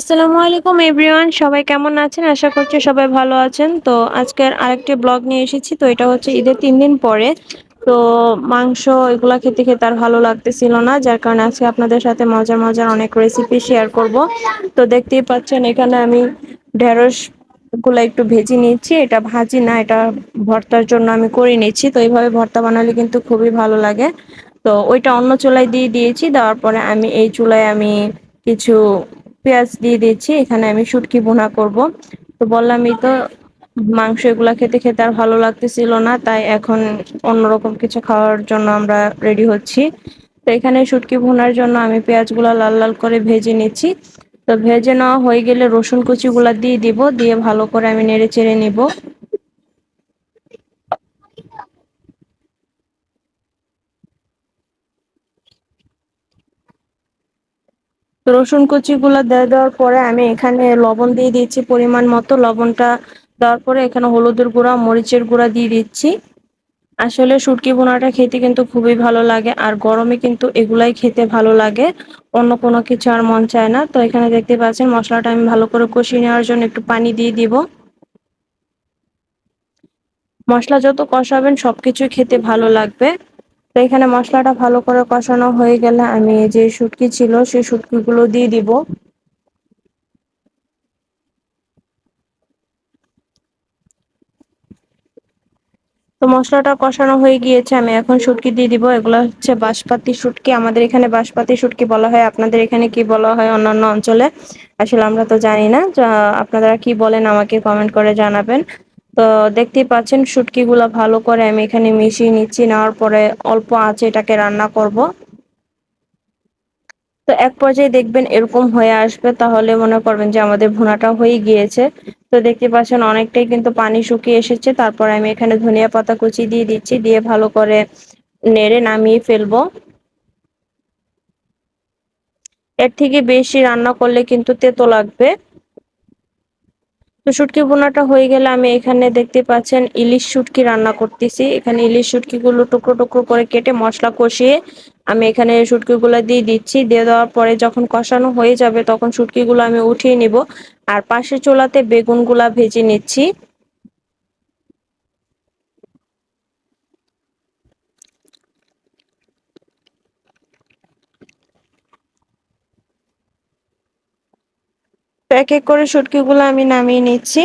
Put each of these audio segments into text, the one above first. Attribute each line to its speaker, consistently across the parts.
Speaker 1: আসসালামু আলাইকুম, এভরিওয়ান। সবাই কেমন আছেন? আশা করছি সবাই ভালো আছেন। তো আজকের আরেকটি ব্লগ নিয়ে এসেছি। তো এটা হচ্ছে ঈদের তিন দিন পরে। তো মাংস এগুলা খেতে খেতে আর ভালো লাগতেছিল না, যার কারণে আজকে আপনাদের সাথে মজার মজার অনেক রেসিপি শেয়ার করব। তো দেখতেই পাচ্ছেন, এখানে আমি ঢেঁড়সগুলা একটু ভেজে নিচ্ছি। এটা ভাজি না, এটা ভর্তার জন্য আমি করে নিচ্ছি। তো এইভাবে ভর্তা বানালে কিন্তু খুবই ভালো লাগে। তো ওইটা অন্য চুলায় দিয়ে দিয়েছি। দেওয়ার পরে আমি এই চুলায় আমি কিছু পেঁয়াজ দিয়ে দিয়েছি, এখানে আমি শুটকি বোনা করব। তো বললামই তো, মাংস এগুলা খেতে খেতে আর ভালো লাগতেছিল না, তাই এখন অন্যরকম কিছু খাওয়ার জন্য আমরা রেডি হচ্ছি। তো এখানে শুটকি ভুনার জন্য আমি পেঁয়াজগুলো লাল লাল করে ভেজে নিচ্ছি। তো ভেজে নেওয়া হয়ে গেলে রসুন কুচিগুলা দিয়ে দিব, দিয়ে ভালো করে আমি নেড়ে চেড়ে নিব। রসুন কুচি গুলা দিয়ে দেওয়ার পরে আমি এখানে লবণ দিয়ে দিচ্ছি পরিমাণ মতো। লবণটা দেওয়ার পরে এখানে হলুদের গুঁড়া, মরিচের গুঁড়া দিয়ে দিচ্ছি। আসলে শুটকি বোনাটা খেতে কিন্তু খুবই ভালো লাগে আর গরমে কিন্তু এগুলাই খেতে ভালো লাগে। অন্য কোনো কিছু আর মন চায় না। তো এখানে দেখতে পাচ্ছেন মশলাটা আমি ভালো করে কষিয়ে নেওয়ার জন্য একটু পানি দিয়ে দিব। মশলা যত কষাবেন সবকিছু খেতে ভালো লাগবে। তো এখানে মশলাটা ভালো করে কষানো হয়ে গেলে আমি যে শুটকি ছিল, সেই শুটকিগুলো দিয়ে দিব। তো মশলাটা কষানো হয়ে গিয়েছে, আমি এখন শুটকি দিয়ে দিব। এগুলো হচ্ছে বাঁশপাতি শুটকি। আমাদের এখানে বাঁশপাতি শুটকি বলা হয়। আপনাদের এখানে কি বলা হয় অন্যান্য অঞ্চলে? আসলে আমরা তো জানি না। আপনারা কি বলেন আমাকে কমেন্ট করে জানাবেন। তো দেখতেই পাচ্ছেন শুটকি গুলা ভালো করে আমি এখানে মিশিয়ে নিচ্ছি, নেওয়ার পরে অল্প আঁচে এটাকে রান্না করব। তো এক পর্যায়ে দেখবেন এরকম হয়ে আসবে, তাহলে মনে করবেন যে আমাদের ভুনাটা হয়ে গিয়েছে। তো দেখতে পাচ্ছেন অনেকটাই কিন্তু পানি শুকিয়ে এসেছে, তারপর আমি এখানে ধনিয়া পাতা কুচি দিয়ে দিচ্ছি, দিয়ে ভালো করে নেড়ে নামিয়ে ফেলব। এর থেকে বেশি রান্না করলে কিন্তু তেতো লাগবে। তো শুটকি বোনাটা হয়ে গেলে আমি এখানে দেখতে পাচ্ছেন ইলিশ শুটকি রান্না করতেছি। এখানে ইলিশ শুটকিগুলো টুকরো টুকরো করে কেটে মশলা কষিয়ে আমি এখানে শুটকি গুলো দিয়ে দিচ্ছি। দিয়ে দেওয়ার পরে যখন কষানো হয়ে যাবে তখন শুটকি গুলো আমি উঠিয়ে নিব। আর পাশে চোলাতে বেগুনগুলা ভেজে নিচ্ছি। এক এক করে শুটকি গুলো আমি নামিয়ে নিচ্ছি।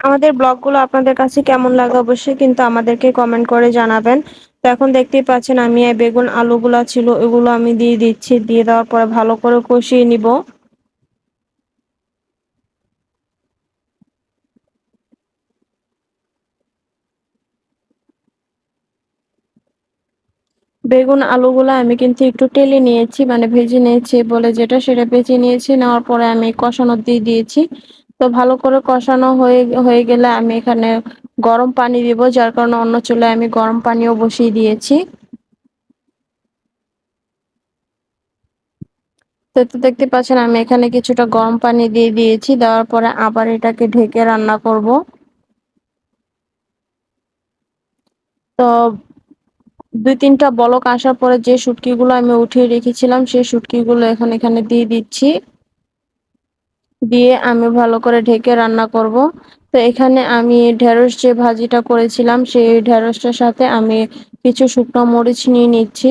Speaker 1: আমাদের ব্লগগুলো আপনাদের কাছে কেমন লাগে অবশ্যই কিন্তু আমাদেরকে কমেন্ট করে জানাবেন। তো এখন দেখতেই পাচ্ছেন আমি বেগুন আলুগুলা ছিল এগুলো আমি দিয়ে দিচ্ছি। দিয়ে দেওয়ার পরে ভালো করে কষিয়ে নিব। বেগুন আলুগুলো আমি কিন্তু একটু টেলে নিয়েছি মানে ভেজে নিয়েছি, বলে যেটা সেটা ভেজে নিয়েছি, নেওয়ার পরে আমি কষানো দিয়ে দিয়েছি। তো ভালো করে কষানো হয়ে হয়ে গেলে আমি এখানে গরম পানি দিব, যার কারণে অন্য চুলায় আমি গরম পানিও বসিয়ে দিয়েছি। তো দেখতে পাচ্ছেন, আমি এখানে কিছুটা গরম পানি দিয়ে দিয়েছি, দেওয়ার পরে আবার এটাকে ঢেকে রান্না করব। তো দুই তিনটা বলক আসার পরে যে শুটকিগুলো আমি উঠিয়ে রেখেছিলাম, সেই শুটকিগুলো এখন এখানে দিয়ে দিচ্ছি। দিয়ে আমি ভালো করে ঢেকে রান্না করব। তো এখানে আমি ঢেঁড়স যে ভাজিটা করেছিলাম, সেই ঢেঁড়সটার সাথে আমি কিছু শুকনো মরিচ নিয়ে নিচ্ছি।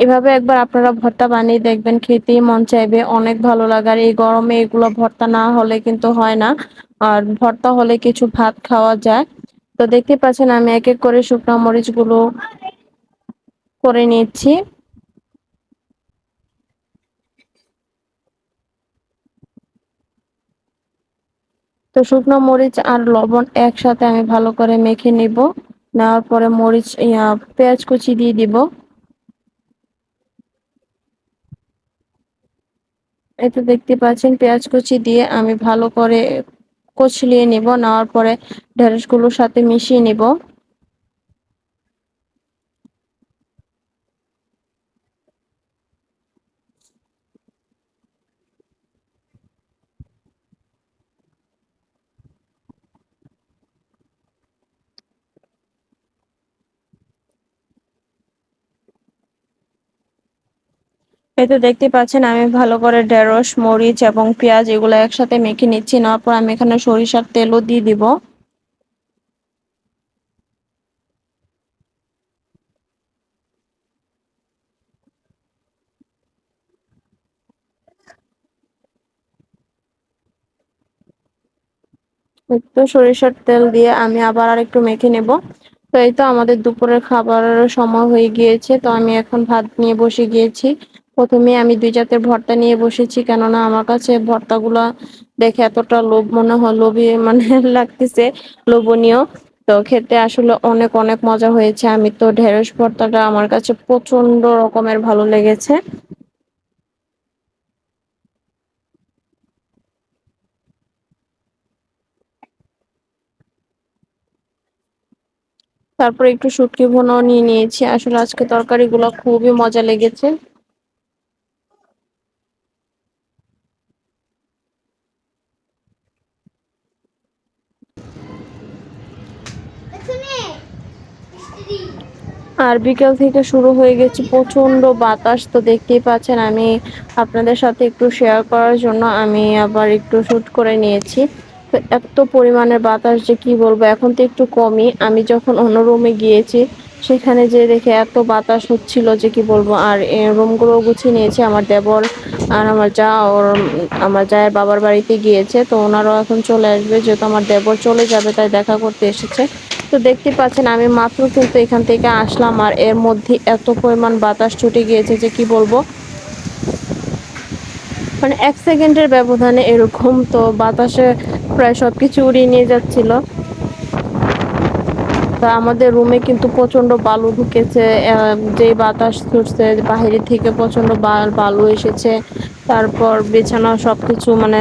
Speaker 1: এভাবে একবার আপনারা ভর্তা বানিয়ে দেখবেন, খেতেই মন চাইবে। অনেক ভালো লাগে। আর এই গরমে এগুলো ভর্তা না হলে কিন্তু হয় না। আর ভর্তা হলে কিছু ভাত খাওয়া যায়। তো দেখতে পাচ্ছেন আমি এক এক করে শুকনো মরিচগুলো করে নিচ্ছি। তো শুকনো মরিচ আর লবণ একসাথে আমি ভালো করে মেখে নিব। নেওয়ার পরে মরিচ পেঁয়াজ কুচি দিয়ে দিব। এতে দেখতে পাচ্ছেন, পেঁয়াজ কুচি দিয়ে আমি ভালো করে কচলিয়ে নিব। নেওয়ার পরে ঢেঁড়সগুলোর সাথে মিশিয়ে নিব। এই তো দেখতে পাচ্ছেন, আমি ভালো করে ঢেঁড়স, মরিচ এবং পেঁয়াজ এগুলো একসাথে মেখে নিচ্ছি, নেওয়ার পর আমি এখানে সরিষার তেলও দিয়ে দিব। একটু সরিষার তেল দিয়ে আমি আবার আর একটু মেখে নেব। তো এই তো আমাদের দুপুরের খাবারের সময় হয়ে গিয়েছে, তো আমি এখন ভাত নিয়ে বসে গিয়েছি। প্রথমে আমি দুই জাতের ভর্তা নিয়ে বসেছি, কেননা আমার কাছে ভর্তাগুলা দেখে এতটা লোভ মনে হয়, লোভী মানে লাগতেছে, লোভনীয়। তো খেতে আসলে অনেক অনেক মজা হয়েছে। আমি তো ঢেঁড়স ভর্তাটা আমার কাছে প্রচণ্ড রকমের ভালো লেগেছে। তারপরে একটু শুটকি ভুনাও নিয়ে নিয়েছি। আসলে আজকে তরকারিগুলো খুবই মজা লেগেছে। আর বিকেল থেকে শুরু হয়ে গেছে প্রচণ্ড বাতাস, তো দেখতেই পাচ্ছেন আমি আপনাদের সাথে একটু শেয়ার করার জন্য আমি আবার একটু শুট করে নিয়েছি। তো এত পরিমাণের বাতাস যে কি বলব, এখন তো একটু কমই। আমি যখন অন্য রুমে গিয়েছি, সেখানে যে দেখে এত বাতাস হচ্ছিল যে কি বলব, আর রুমগুলো গুছিয়ে নিয়েছে। আমার দেবর আর আমার যা, ওর আমার জায়ের বাবার বাড়িতে গিয়েছে, তো ওনারাও এখন চলে আসবে। যেহেতু আমার দেবর চলে যাবে, তাই দেখা করতে এসেছে। তো দেখতে পাচ্ছেন, আমি মাত্র কিন্তু এখান থেকে আসলাম আর এর মধ্যে এত পরিমাণ বাতাস ছুটে গিয়েছে যে কি বলব? মানে এক সেকেন্ডের ব্যবধানে এরকম তো বাতাসে প্রায় সবকিছু উড়িয়ে নিয়ে যাচ্ছিল। তা আমাদের রুমে কিন্তু প্রচণ্ড বালু ঢুকেছে যে বাতাস ছুটছে বাহিরে থেকে প্রচণ্ড বালু এসেছে। তারপর বিছানা সবকিছু মানে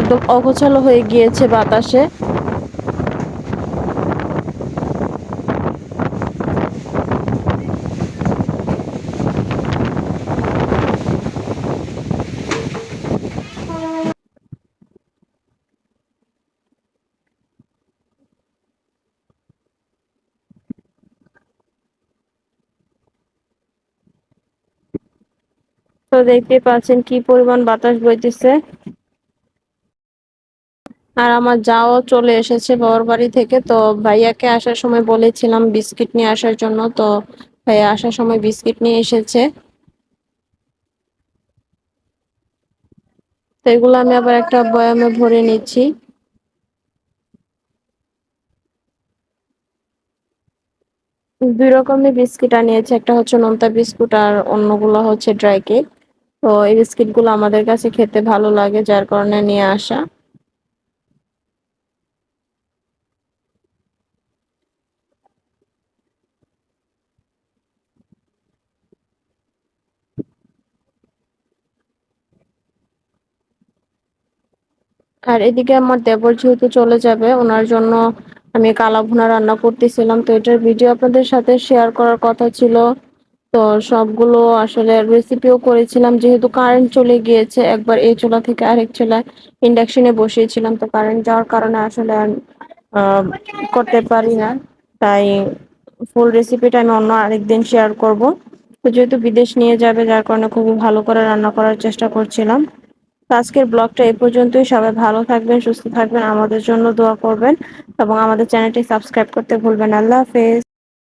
Speaker 1: একদম অগোছালো হয়ে গিয়েছে বাতাসে। তো দেখতে পাচ্ছেন কি পরিমাণ বাতাস বইতেছে। আর আমার যাও চলে এসেছে বাবার বাড়ি থেকে। তো ভাইয়াকে আসার সময় বলেছিলাম বিস্কিট নিয়ে আসার জন্য। তো ভাইয়া আসার সময় বিস্কিট নিয়ে এসেছে। তো এগুলো আমি আবার একটা বয়ামে ভরে নিচ্ছি। দুই রকমের বিস্কিট আনিয়েছে। একটা হচ্ছে নোনতা বিস্কুট আর অন্যগুলো হচ্ছে ড্রাই কেক। তো এই বিস্কিটগুলো আমাদের কাছে খেতে ভালো লাগে, যার কারণে নিয়ে আসা। আর এদিকে আমার দেবর যেহেতু চলে যাবে, ওনার জন্য আমি কালা ভুনা রান্না করতেছিলাম। তো এটার ভিডিও আপনাদের সাথে শেয়ার করার কথা ছিল। তো সবগুলো আসলে রেসিপিও করেছিলাম। যেহেতু কারেন্ট চলে গিয়েছে, একবার এই চুলা থেকে আরেক চুলায় ইন্ডাকশনে বসিয়েছিলাম। তো কারেন্ট যাওয়ার কারণে আসলে করতে পারি না। তাই ফুল রেসিপিটা আমি অন্য আরেকদিন শেয়ার করব। তো যেহেতু বিদেশ নিয়ে যাবে, যার কারণে খুবই ভালো করে রান্না করার চেষ্টা করছিলাম। আজকের ব্লগটা এই পর্যন্তই। সবাই ভালো থাকবেন, সুস্থ থাকবেন, আমাদের জন্য দোয়া করবেন। এবং আমাদের চ্যানেলটি সাবস্ক্রাইব করতে ভুলবেন আল্লাহ হাফেজ।